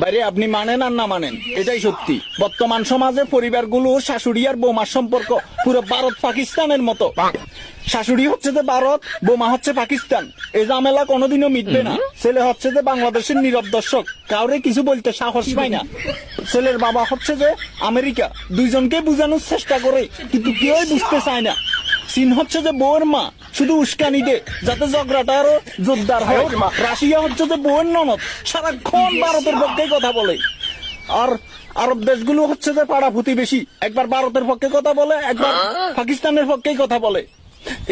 বাইরে আপনি মানেন আর না মানেন, এটাই সত্যি। বর্তমান সমাজে পরিবারগুলো শাশুড়ি আর বৌমার সম্পর্ক পুরো ভারত পাকিস্তানের মতো। শাশুড়ি হচ্ছে যে ভারত, বৌমা হচ্ছে পাকিস্তান। এই ঝামেলা কোনোদিনও মিটবে না। ছেলে হচ্ছে যে বাংলাদেশের নীরব দর্শক। কাউরে কিছু বলতে সাহস পায় না। ছেলের বাবা হচ্ছে যে আমেরিকা। দুইজনকে বোঝানোর চেষ্টা করে, কিন্তু কেউই বুঝতে চায় না। চীন হচ্ছে যে বউয়ের মা। শুধু উস্কানি দে যাতে ঝগড়াটা আরও জোরদার হয়। রাশিয়া হচ্ছে যে বউয়ের ননদ সারাক্ষণ ভারতের পক্ষে কথা বলে। আর আরব দেশগুলো হচ্ছে যে পাড়া প্রতিবেশী একবার ভারতের পক্ষে কথা বলে একবার পাকিস্তানের পক্ষেই কথা বলে।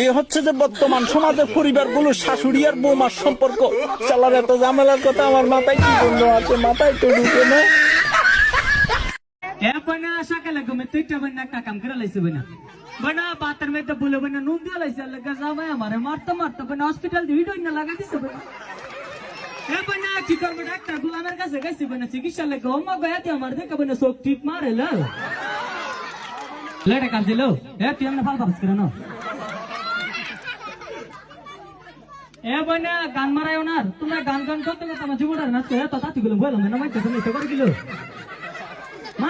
এ হচ্ছে যে বর্তমান সমাজের পরিবারগুলো শাশুড়ি আর বৌমার সম্পর্ক। চালার এত ঝামেলার কথা আমার মাথায় কি বন্ধ আছে? মাথায় তো ঢুকে না। એ પણ આશા કે લગો મેં તીટા બન નાકા કામ કરે લઈશું બના બના પાત્ર મેં તો બોલે બના નૂમ દે લઈશે લગા સામે અમારે મારતા મારતા બના હોસ્પિટલ થી વિડો ના લગા દીશે બના এ বনা কি করব ডাক্তার গুলামের কাছে গেছি বনা চিকিৎসা লেগে অম্মা গয়াতে আমার দেখে বনা চোখ টিপ মারে লো লেটে কাল দিল এ তুই আমরা ফাল পাস করে না এ বনা গান মারায় ওনার তোমরা গান গান করতে করতে জীবনটা নাচতে তো তাতি গুলো বললাম না তুমি তো করে দিল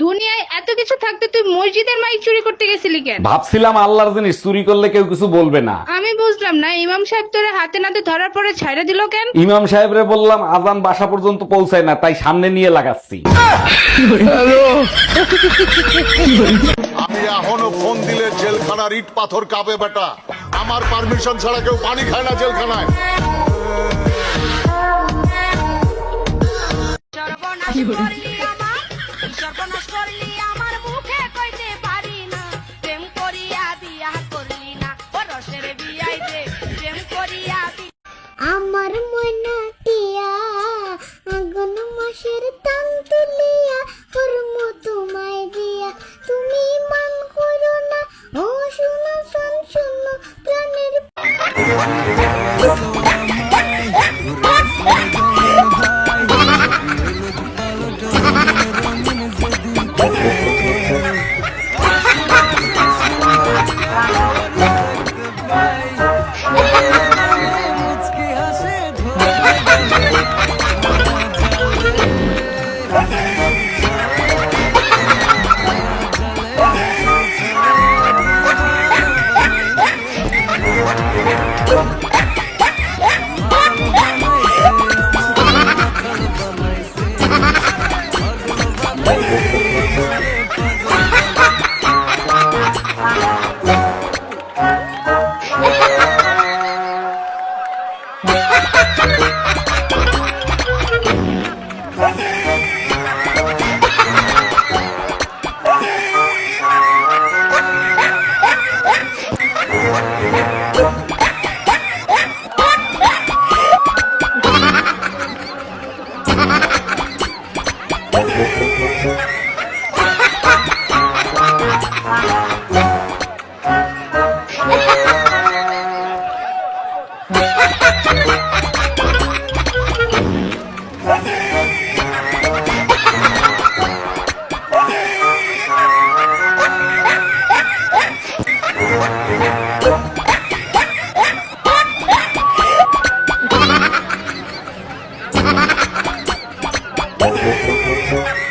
দুনিয়ায় এত কিছু থাকতে তুই মসজিদের মাইক চুরি করতে গেছিলি কেন? ভাবছিলাম আল্লাহর জিনিস চুরি করলে কেউ কিছু বলবে না। আমি বুঝলাম না ইমাম সাহেব তোরে হাতে নাতে ধরার পরে ছাইড়া দিল কেন? ইমাম সাহেবরে বললাম আজান বাসা পর্যন্ত পৌঁছায় না তাই সামনে নিয়ে লাগাচ্ছি। আমি এখনও ফোন দিলে জেলখানার ইট পাথর কাঁপে বেটা। আমার পারমিশন ছাড়া কেউ পানি খায় না জেলখানায়। Ha ha ha!